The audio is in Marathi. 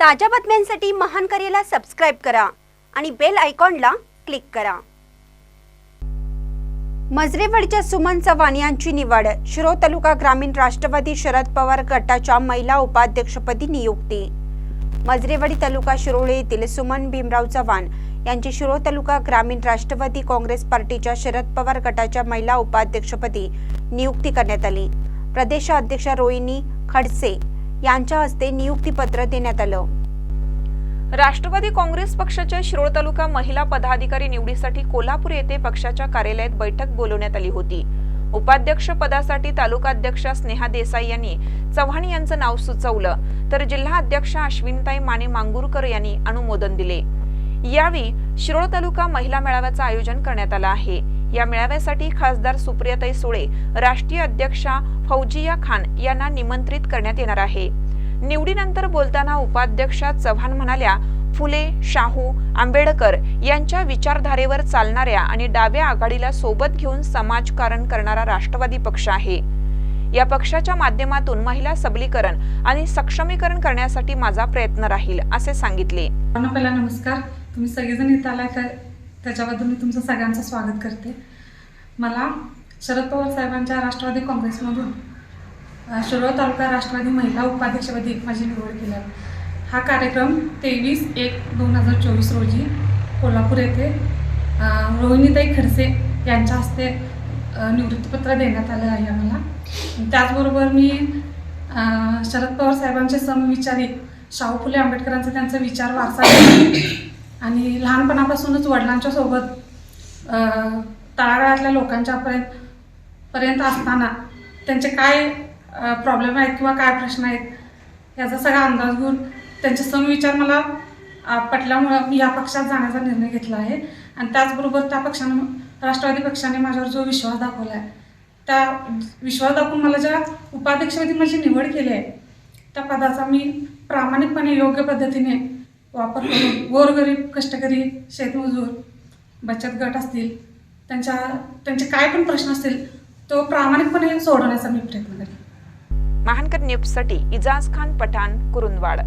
ताज्या बातम्यांसाठी महान करेला सबस्क्राईब करा आणि बेल आयकॉनला क्लिक करा. मजरेवाडीच्या सुमन चव्हाण यांची निवड शिरो तालुका ग्रामीण राष्ट्रवादी शरद पवार गटाच्या महिला उपाध्यक्षपदी नियुक्ती. मजरेवाडी तालुका शिरोळे येथील सुमन भीमराव चव्हाण यांची शिरो तालुका ग्रामीण राष्ट्रवादी काँग्रेस पार्टीच्या शरद पवार गटाच्या महिला उपाध्यक्षपदी नियुक्ती करण्यात आली. प्रदेशाध्यक्षा रोहिणी खडसे यांच्या हस्ते नियुक्तीपत्र देण्यात आलं. राष्ट्रवादी काँग्रेस पक्षाच्या शिरोळ तालुका महिला पदाधिकारी निवडीसाठी कोल्हापूर येथे पक्षाच्या कार्यालयात बैठक बोलवण्यात आली होती. उपाध्यक्ष पदासाठी तालुकाध्यक्षा स्नेहा देसाई यांनी चव्हाण यांचं नाव सुचवलं. तर जिल्हा अध्यक्षा अश्विनताई माने मांगुरकर यांनी अनुमोदन दिले. यावेळी शिरोळ तालुका महिला मेळाव्याचं आयोजन करण्यात आलं आहे. या मेळाव्यासाठी खासदार सुप्रियाताई सुळे राष्ट्रीय अध्यक्षा फौजिया खान यांना निमंत्रित करण्यात येणार आहे. निवडीनंतर बोलताना उपाध्यक्षा चव्हाण म्हणाल्या फुले शाहू आंबेडकर यांच्या विचारधारेवर चालणाऱ्या आणि डाव्या आघाडीला सोबत घेऊन समाजकारण करणारा राष्ट्रवादी पक्ष आहे. या पक्षाच्या माध्यमातून महिला सबलीकरण आणि सक्षमीकरण करण्यासाठी माझा प्रयत्न राहील असे सांगितले. पहिला नमस्कार. तुम्ही सगळेजण इथं आलाय तर त्याच्याबद्दल मी तुमचं सगळ्यांचं स्वागत करते. मला शरद पवार साहेबांच्या राष्ट्रवादी काँग्रेसमधून शिरोळ तालुका राष्ट्रवादी महिला उपाध्यक्षपदी माझी निवड केली हा कार्यक्रम तेवीस एक दोन हजार चोवीस रोजी कोल्हापूर येथे रोहिणीताई खडसे यांच्या हस्ते निवृत्तीपत्र देण्यात आलं आहे आम्हाला. त्याचबरोबर मी शरद पवार साहेबांचे समविचारी शाहू फुले आंबेडकरांचा त्यांचा विचार वारसा आणि लहानपणापासूनच वडिलांच्या सोबत तळागाळातल्या लोकांच्यापर्यंत पर्यंत असताना त्यांचे काय प्रॉब्लेम आहेत किंवा काय प्रश्न आहेत याचा सगळा अंदाज घेऊन त्यांचे समविचार मला पटल्यामुळं मी या पक्षात जाण्याचा निर्णय घेतला आहे. आणि त्याचबरोबर त्या पक्षानं राष्ट्रवादी पक्षाने माझ्यावर जो विश्वास दाखवला आहे त्या विश्वास दाखवून मला ज्या उपाध्यक्षपदी माझी निवड केली आहे त्या पदाचा मी प्रामाणिकपणे योग्य पद्धतीने वापर करून गोरगरीब कष्टकरी शेतमजूर बचत गट असतील त्यांच्या त्यांचे काय पण प्रश्न असतील तो प्रामाणिकपणे सोडवण्याचा मी प्रयत्न करेन. महानकर न्यूजसाठी इजाज खान पठाण कुरुंदवाड.